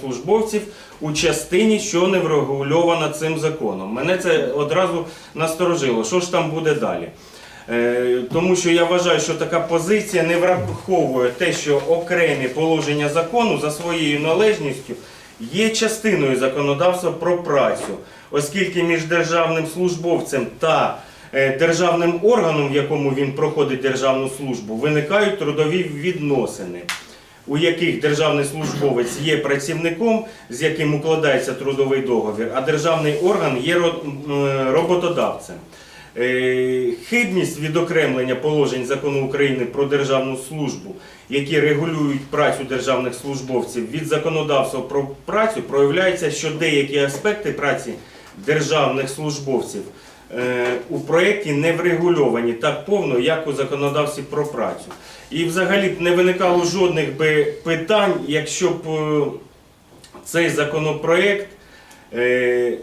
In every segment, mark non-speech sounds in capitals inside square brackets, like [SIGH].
службовців у частині, що не врегульована цим законом. Мене це одразу насторожило. Що ж там буде далі? Е, Тому що я вважаю, що така позиція не враховує те, що окремі положення закону за своєю належністю є частиною законодавства про працю, оскільки між державним службовцем та е, державним органом, в якому він проходить державну службу, виникають трудові відносини. У яких державний службовець є працівником, з яким укладається трудовий договір, а державний орган є роботодавцем. Е, Хибність відокремлення положень закону України про державну службу, які регулюють працю державних службовців від законодавства про працю, проявляється, що деякі аспекти праці державних службовців е, у проєкті не врегульовані так повно, як у законодавстві про працю. І взагалі б не виникало жодних би питань, якщо б е, цей законопроект е,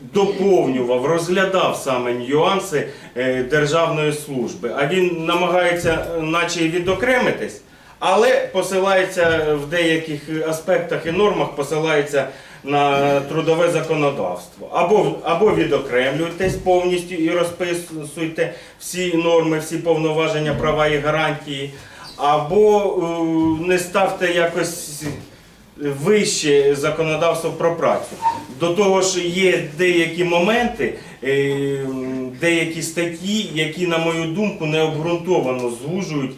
доповнював, розглядав саме нюанси е, державної служби. А він намагається, е, наче відокремитись, але посилається в деяких аспектах і нормах, посилається на трудове законодавство. Або, або відокремлюйтесь повністю і розписуйте всі норми, всі повноваження, права і гарантії, або е, не ставте якось вище законодавство про працю. До того ж, є деякі моменти, е, деякі статті, які, на мою думку, необґрунтовано звужують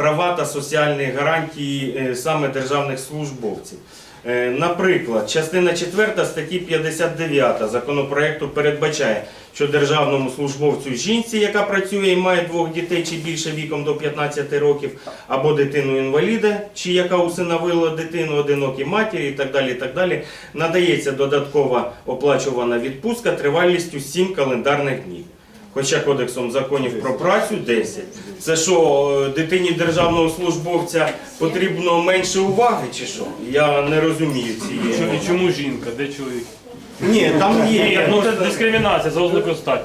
права та соціальні гарантії е, саме державних службовців. Е, Наприклад, частина 4 статті 59 законопроекту передбачає, що державному службовцю жінці, яка працює і має двох дітей чи більше віком до 15 років, або дитину інваліда, чи яка усиновила дитину одинокій матері і так далі, і так далі, надається додаткова оплачувана відпустка тривалістю 7 календарних днів. Хоча кодексом законів про працю 10. Це що, е, дитині державного службовця потрібно менше уваги, чи що? Я не розумію цієї. І чому жінка? Де чоловік? Ні, там є. ну це дискримінація за ознакою статі.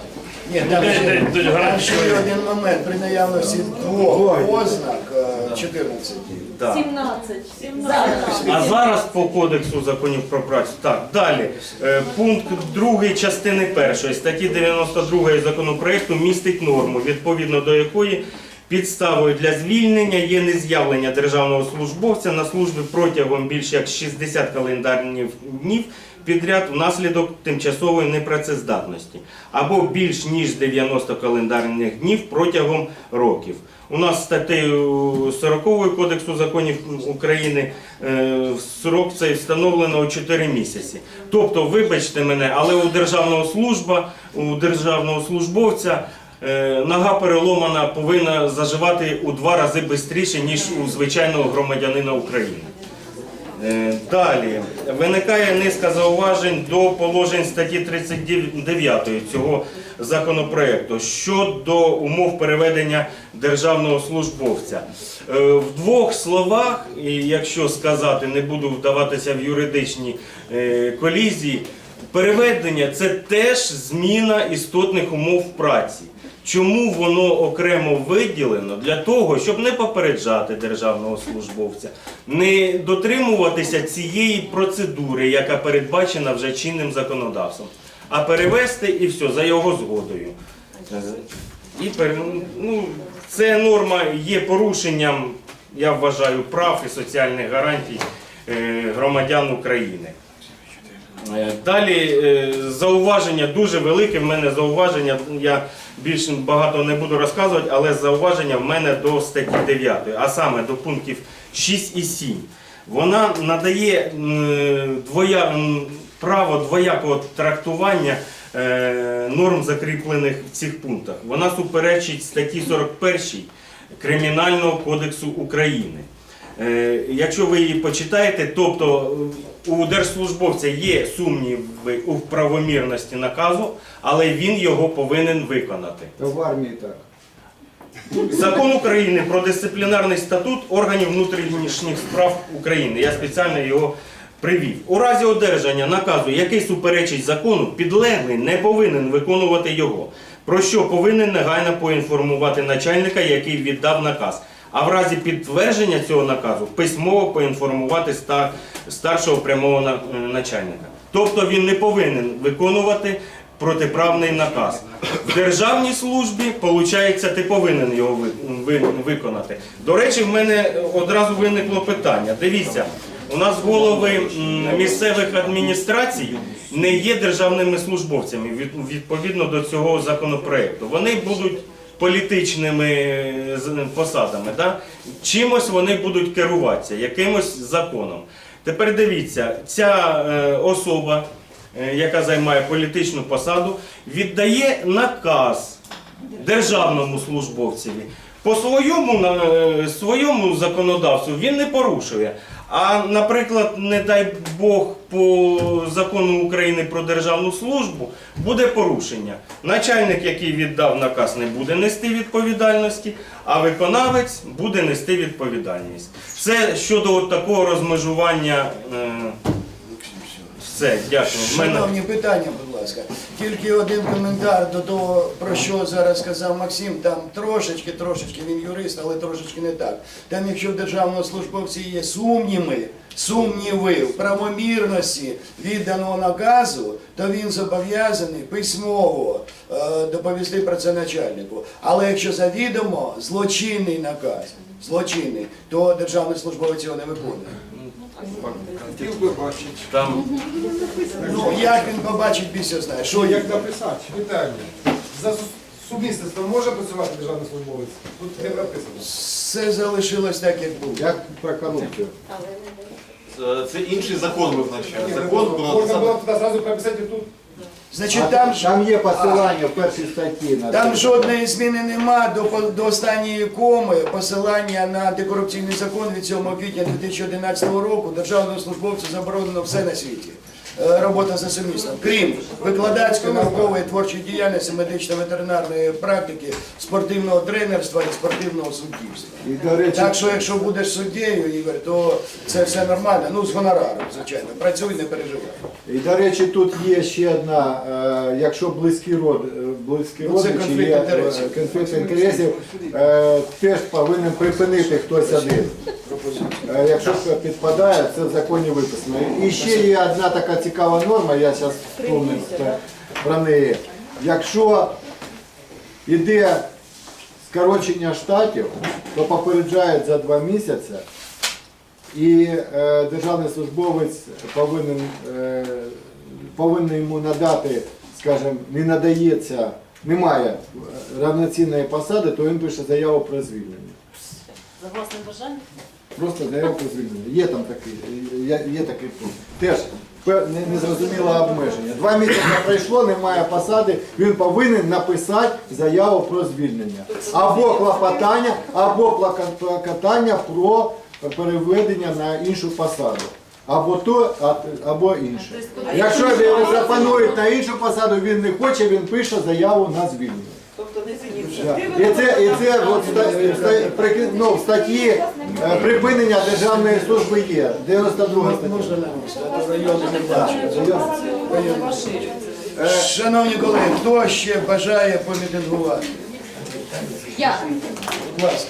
Ні, там Де- ще, де- де там ще є один момент. При наявності двох ознак е, 14. Да. 17. 17. А зараз по кодексу законів про працю. Так, далі. Е, Пункт 2 частини 1 статті 92 законопроекту містить норму, відповідно до якої підставою для звільнення є нез'явлення державного службовця на службі протягом більш як 60 календарних днів підряд внаслідок тимчасової непрацездатності або більш ніж 90 календарних днів протягом років. У нас статтею 40 Кодексу законів України е, срок цей встановлено у 4 місяці. Тобто, вибачте мене, але у державного служба, у державного службовця е, нога переломана повинна заживати у два рази швидше, ніж у звичайного громадянина України. Е, Далі виникає низка зауважень до положень статті 39 цього законопроекту щодо умов переведення державного службовця. Е, В двох словах, якщо сказати, не буду вдаватися в юридичні е, колізії, переведення це теж зміна істотних умов праці. Чому воно окремо виділено? Для того, щоб не попереджати державного службовця, не дотримуватися цієї процедури, яка передбачена вже чинним законодавством, а перевести і все за його згодою. І ну, це норма є порушенням, я вважаю, прав і соціальних гарантій е, громадян України. Е, Далі е, зауваження дуже велике. В мене зауваження. Я більше багато не буду розказувати, але зауваження в мене до статті 9, а саме до пунктів 6 і 7. Вона надає двоя, право двоякого трактування е, норм, закріплених в цих пунктах. Вона суперечить статті 41 Кримінального кодексу України. Якщо ви її почитаєте, тобто у держслужбовця є сумніви у правомірності наказу, але він його повинен виконати. Та в армії так. Закон України про дисциплінарний статут органів внутрішніх справ України. Я спеціально його привів. У разі одержання наказу, який суперечить закону, підлеглий не повинен виконувати його. Про що повинен негайно поінформувати начальника, який віддав наказ, А в разі підтвердження цього наказу письмово поінформувати стар- старшого прямого на- е, начальника. Тобто він не повинен виконувати протиправний наказ. В державній службі, виходить, ти повинен його ви- ви- виконати. До речі, в мене одразу виникло питання. Дивіться, у нас голови місцевих адміністрацій не є державними службовцями від- відповідно до цього законопроекту. Вони будуть політичними е, посадами. Да? Чимось вони будуть керуватися, якимось законом. Тепер дивіться, ця е, особа, е, яка займає політичну посаду, віддає наказ державному службовцеві. По своєму, своєму законодавству він не порушує. А, наприклад, не дай Бог, по закону України про державну службу буде порушення. Начальник, який віддав наказ, не буде нести відповідальності, а виконавець буде нести відповідальність. Це щодо от такого розмежування. е, Все, дякую. Шановні питання, будь ласка. Тільки один коментар до того, про що зараз сказав Максим. Там трошечки, трошечки він юрист, але трошечки не так. Там, якщо в державного службовця є сумніви, сумніви в правомірності відданого наказу, то він зобов'язаний письмово е, доповісти про це начальнику. Але якщо завідомо злочинний наказ, злочинний, то державний службовець його не виконує. Хотів би бачити. Там Ну як він побачить, більше знає. Що як як написати? Питання. За су- сумісництвом може працювати державний службовець? Тут не написано. все залишилось так, як було. Як про корупцію? Е, Це інший закон визначає. Ні, Закон Можна про можна було туди зразу прописати тут. Значить, там, ж- Там є посилання в першій статті на там це. жодної зміни нема до, по- до останньої коми посилання на антикорупційний закон від 7 квітня 2011 року. Державному службовцю заборонено все на світі. Е, Робота за сумісном, крім викладацької, наукової, творчої діяльності, медично-ветеринарної практики, спортивного тренерства і спортивного суддівства. І, до речі, Так що, якщо будеш суддєю, Ігор, то це все нормально. Ну, з гонораром, звичайно. Працюй, не переживай. і, до речі, тут є ще одна, е, якщо близький род, е, близькі Ну, це родичі конфлікт є інтересів. е, конфлікт інтересів, е, теж повинен припинити хтось один. Якщо підпадає, це в законі виписано. І ще є одна така цікава норма, я зараз вспомнив про- неї. Якщо йде скорочення штатів, то попереджають за два місяці, і е, державний службовець повинен, е, повинен йому надати, скажімо, не надається, немає равноцінної посади, то він пише заяву про звільнення. За власним бажанням? Просто заяву про звільнення. Є там такий, є, є такий пункт. Теж незрозуміле обмеження. Два місяці пройшло, немає посади, він повинен написати заяву про звільнення. Або клопотання, або клопотання про переведення на іншу посаду. Або то, або інше. Якщо він запанують на іншу посаду, він не хоче, він пише заяву на звільнення. Тобто не Да. І це, і це от ста- при- ну, в статті е, припинення державної служби є. 92 стаття. Бачу. Е, Шановні колеги, хто ще бажає помітингувати? Я. Будь ласка.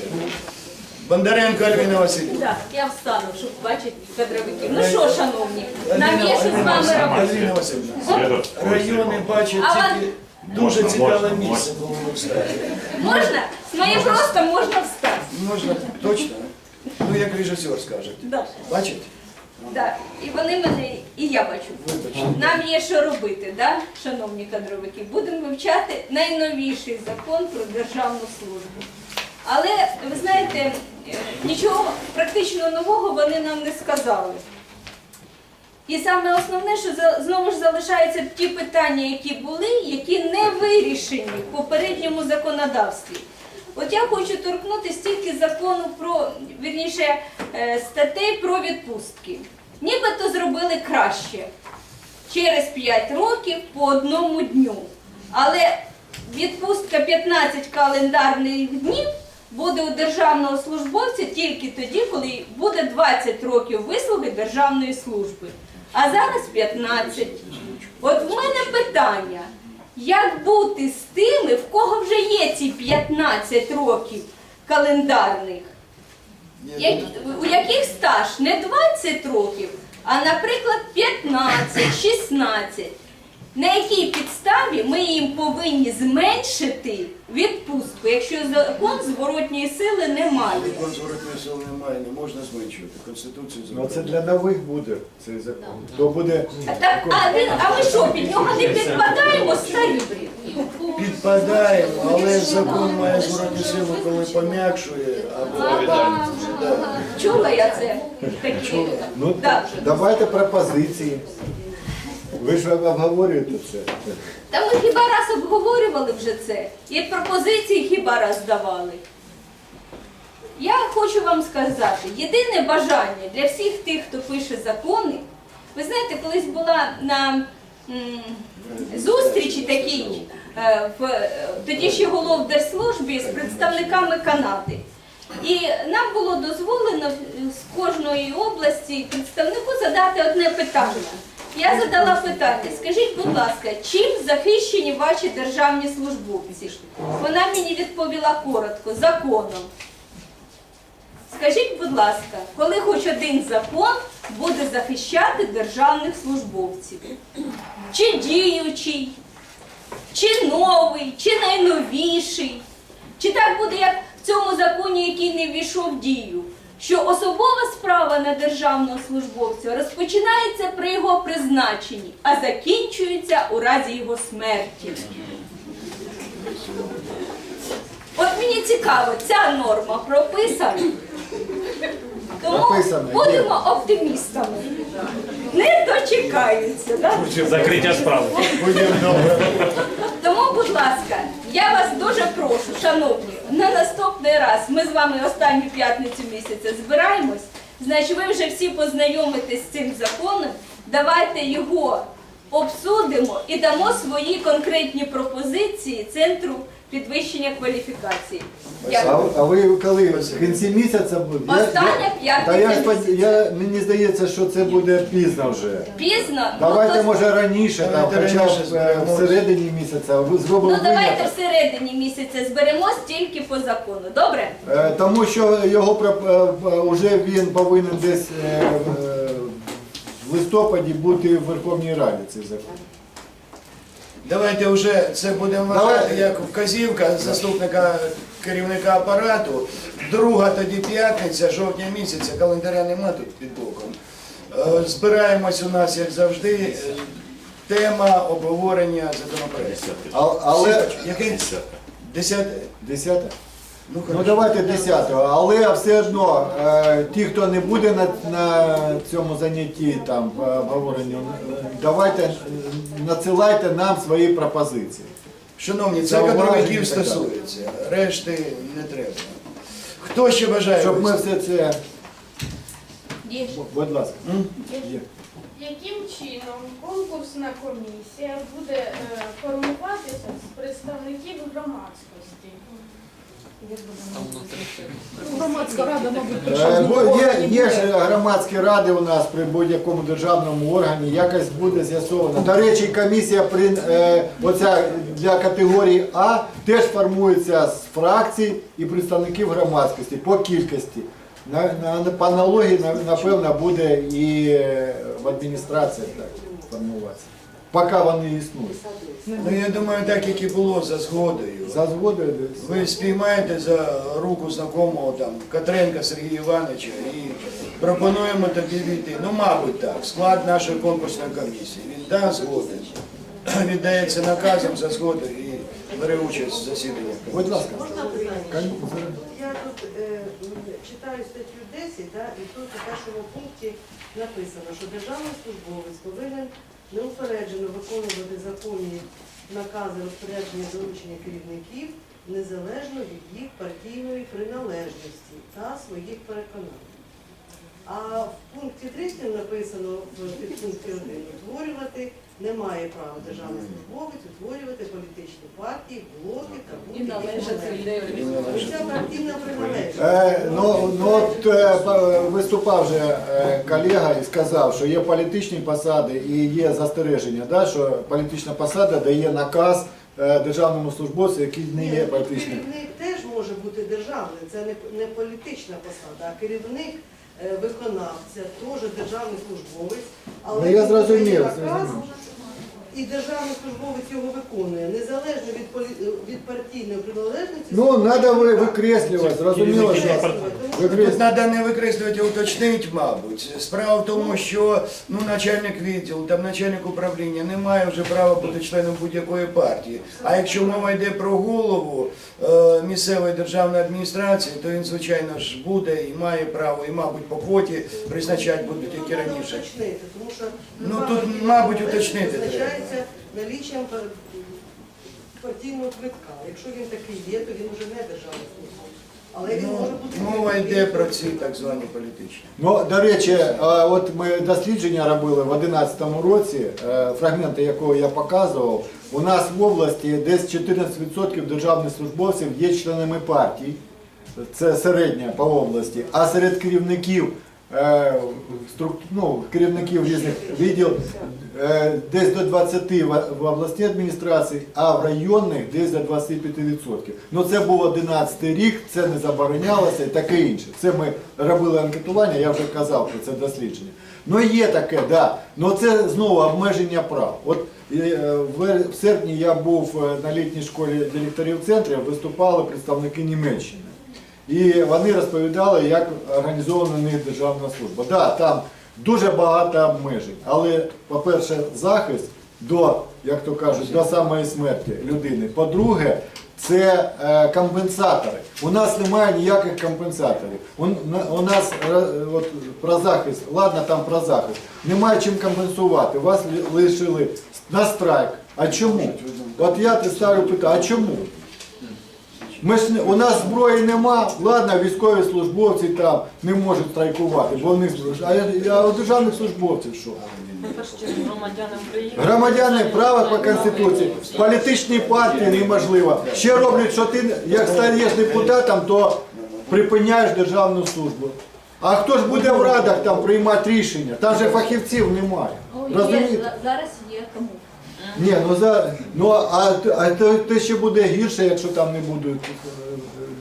Бондаренко Альвіна Васильівна. Так, я встану, щоб бачити кадровиків. Ну що, шановні, нам є що з вами робити. Альвіна Васильівна. Райони бачать А вам- тільки дуже цікаве місце було встати. Можна? З моєї просто можна встати. Можна точно? Ну, як режисер скаже. Да. Бачите? Да. І вони мене, і я бачу. Нам є що робити, да? шановні кадровики. Будемо вивчати найновіший закон про державну службу. Але ви знаєте, е, нічого практично нового вони нам не сказали. І саме основне, що знову ж залишаються ті питання, які були, які не вирішені в попередньому законодавстві. От я хочу торкнутися тільки закону про вірніше е, статей про відпустки. Нібито зробили краще через 5 років по одному дню. Але відпустка 15 календарних днів буде у державного службовця тільки тоді, коли буде 20 років вислуги державної служби. А зараз 15. От в мене питання. Як бути з тими, в кого вже є ці 15 років календарних? як- у яких стаж не 20 років, а, наприклад, 15, 16. На якій підставі ми їм повинні зменшити відпустку, якщо закон зворотньої сили немає? Закон зворотної сили немає, не можна зменшувати. Конституцію Ну це для нових буде цей закон. То буде А, так, а, він, а ми що, під нього не підпадаємо старі? Підпадаємо, але закон має зворотну силу, коли пом'якшує або да. Чула я це? Такі. Ну Так. давайте пропозиції. Ви ж обговорюєте це. Та ми хіба раз обговорювали вже це? І пропозиції хіба раз давали? Я хочу вам сказати, єдине бажання для всіх тих, хто пише закони. Ви знаєте, колись була на зустрічі такій е, в е, тоді ще голов держслужбі з представниками Канади. І нам було дозволено з кожної області представнику задати одне питання. Я задала питання, скажіть, будь ласка, чим захищені ваші державні службовці? Вона мені відповіла коротко, законом. Скажіть, будь ласка, коли хоч один закон буде захищати державних службовців? Чи діючий, чи новий, чи найновіший? Чи так буде, як в цьому законі, який не ввійшов в дію? Що особова справа на державного службовця розпочинається при його призначенні, а закінчується у разі його смерті. От мені цікаво, ця норма прописана. Тому Прописана, є. будемо оптимістами. Не дочекаються, так? Закриття справи. Будемо добре. Тому, будь ласка, я вас дуже прошу, шановні, на наступний раз ми з вами останню п'ятницю місяця збираємось. Значить, ви вже всі познайомитесь з цим законом. Давайте його обсудимо і дамо свої конкретні пропозиції центру підвищення кваліфікації. А, Дякую. а ви коли в кінці місяця буде? Я- Остання я- Та я, п'ятниця спод- я мені здається, що це буде пізно вже. Пізно. Давайте ну, то- може раніше, там, Давайте хоча раніше б е, зберемось. всередині місяця ви зробимо Ну давайте виняток. всередині місяця зберемось тільки по закону. Добре? Е, Тому що його е, вже він повинен десь е, е, в листопаді бути в Верховній Раді цей закон. Давайте вже це будемо вважати як вказівка заступника керівника апарату. Друга тоді п'ятниця, жовтня місяця, календаря нема тут під боком. Е, Збираємось у нас, як завжди, е, тема обговорення законопроекту. А- Але Який? Десяте? 10 Ну, Ну давайте 10-го, але все одно е, ті, хто не буде на, на цьому занятті там по обговоренню, е, давайте е, надсилайте нам свої пропозиції. Шановні, це Зауваження і кадровиків так далі. стосується, решти не треба. Хто ще бажає? Щоб ми все це, Є. будь ласка. М? Є. Яким чином конкурсна комісія буде е, формуватися з представників громадськості? Е, бо є, є ж громадські ради у нас при будь-якому державному органі, якось буде з'ясовано. До речі, комісія при, е, оця для категорії А теж формується з фракцій і представників громадськості по кількості. На, на, по аналогії, на- напевно, буде і е, в адміністрації так формуватися. Поки вони існують. Ну я думаю, так як і було за згодою. За згодою. Ви спіймаєте за руку знакомого там Катренка Сергія Івановича і пропонуємо тобі війти. Ну, мабуть, так, склад нашої конкурсної комісії. Він да згоден, [CLEARS THROAT] віддається наказом за згодою і бере участь в засіданнях. Будь ласка. Я тут е, читаю статтю 10, да, і тут у першому пункті написано, що державний службовець повинен неупереджено виконувати законні накази розпорядження доручення керівників незалежно від їх партійної приналежності та своїх переконань. А в пункті 3 написано в підпункті 1 утворювати не має права державний службовець утворювати політичні партії, блоки та будь-які Ця партійна приналежність. Е, ну, ну от е, виступав же е, колега і сказав, що є політичні посади і є застереження, да, що політична посада дає наказ е, державному службовцю, який не є ну, політичним. Керівник теж може бути державний, це не, не політична посада, а керівник е, виконавця, теж державний службовець. Але Ну, я зрозумів, наказ, зрозумів. І державний службовець його виконує, незалежно від, полі- від партійної приналежності. Ну, треба викреслювати, зрозуміло, що Тут викреслювати. треба не викреслювати, а уточнити, мабуть. Справа в тому, що ну, начальник відділу, там начальник управління не має вже права бути членом будь-якої партії. А якщо мова йде про голову е, місцевої державної адміністрації, то він, звичайно ж, буде і має право, і, мабуть, по квоті призначати будуть, як і раніше. уточнити, тому що Ну, тут, мабуть, уточнити треба. Визначається наліччям партійного квитка. Якщо він такий є, то він вже не державний службовець. Але він може Ну, бути мова йде про ці так звані політичні. Ну, до речі, от ми дослідження робили в 2011 році, е, фрагменти якого я показував. У нас в області десь 14% державних службовців є членами партій. Це середня по області. А серед керівників, ну, керівників різних відділ е, десь до 20 в в обласній адміністрації, а в районних десь до 25%. Ну це був 11 рік, це не заборонялося і таке інше. Це ми робили анкетування, я вже казав про це дослідження. Ну є таке, да. Ну це знову обмеження прав. От е, в серпні я був е, на літній школі директорів центру, виступали представники Німеччини. І вони розповідали, як організована у них державна служба. Да, там дуже багато обмежень, але, по-перше, захист до, як то кажуть, до самої смерті людини. По-друге, це е, компенсатори. У нас немає ніяких компенсаторів. У, на- у нас е, от, про захист, ладно там про захист, немає чим компенсувати. Вас лишили на страйк. А чому? От я ти ставлю питання, а чому? Ми ж не- у нас зброї нема, ладно, військові службовці там не можуть страйкувати, бо вони а, я- а у державних службовців що? громадянам України. Громадяни права по конституції, політичні партії неможливо. Ще роблять, що ти як стаєш депутатом, то припиняєш державну службу. А хто ж буде в радах там приймати рішення? Там же фахівців немає. Розумієте? Зараз є кому. Ні, ну за ну а, а то, то ще буде гірше, якщо там не будуть е,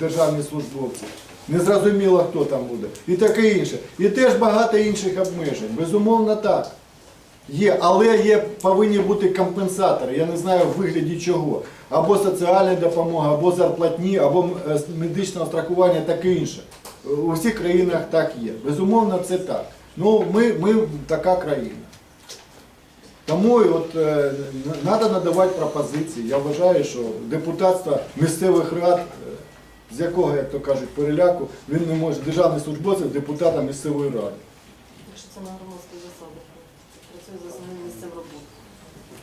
державні службовці. Незрозуміло, хто там буде. І таке інше. І теж багато інших обмежень. Безумовно, так. Є, але є, повинні бути компенсатори. Я не знаю в вигляді чого. Або соціальна допомога, або зарплатні, або е, медичного страхування, таке інше. У всіх країнах так є. Безумовно, це так. Ну, ми, ми така країна. Тому от треба надавати пропозиції. Я вважаю, що депутатство місцевих рад, е, з якого, як то кажуть, переляку, він не може державний службовець депутата місцевої ради. Якщо це на громадських засадах. Працює за самим місцем роботи.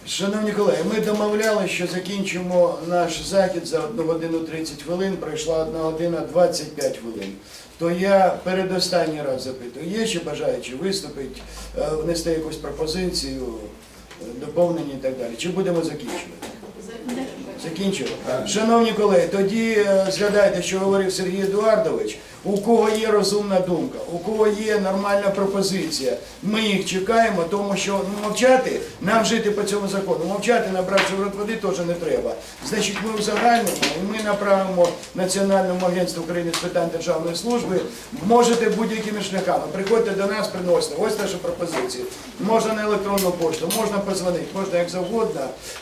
Шановні колеги, ми домовляли, що закінчимо наш захід за 1 годину 30 хвилин, пройшла 1 година 25 хвилин. То я передостанній раз запитую, є ще бажаючі виступити, е, внести якусь пропозицію, доповнення і так далі. Чи будемо закінчувати? Закінчили. Шановні колеги, тоді е, згадайте, що говорив Сергій Едуардович. У кого є розумна думка, у кого є нормальна пропозиція, ми їх чекаємо, тому що ну, мовчати, нам жити по цьому закону, мовчати, набравши в рот води, теж не треба. Значить, ми узагальнимо і ми направимо Національному агентству України з питань державної служби. Можете будь-якими шляхами. Приходьте до нас, приносите. Ось наші пропозиції. Можна на електронну пошту, можна позвонити, можна як завгодно.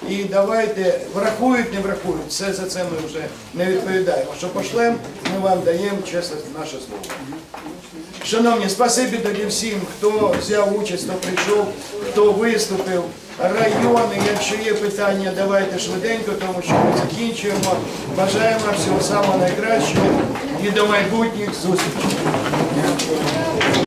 І давайте, врахують, не врахують, все за це ми вже не відповідаємо. Що пошлем, ми вам даємо чесно наше слово. Шановні, спасибі тоді всім, хто взяв участь, хто прийшов, хто виступив. Райони, якщо є питання, давайте швиденько, тому що ми закінчуємо. Бажаємо всього самого найкращого і до майбутніх зустрічей.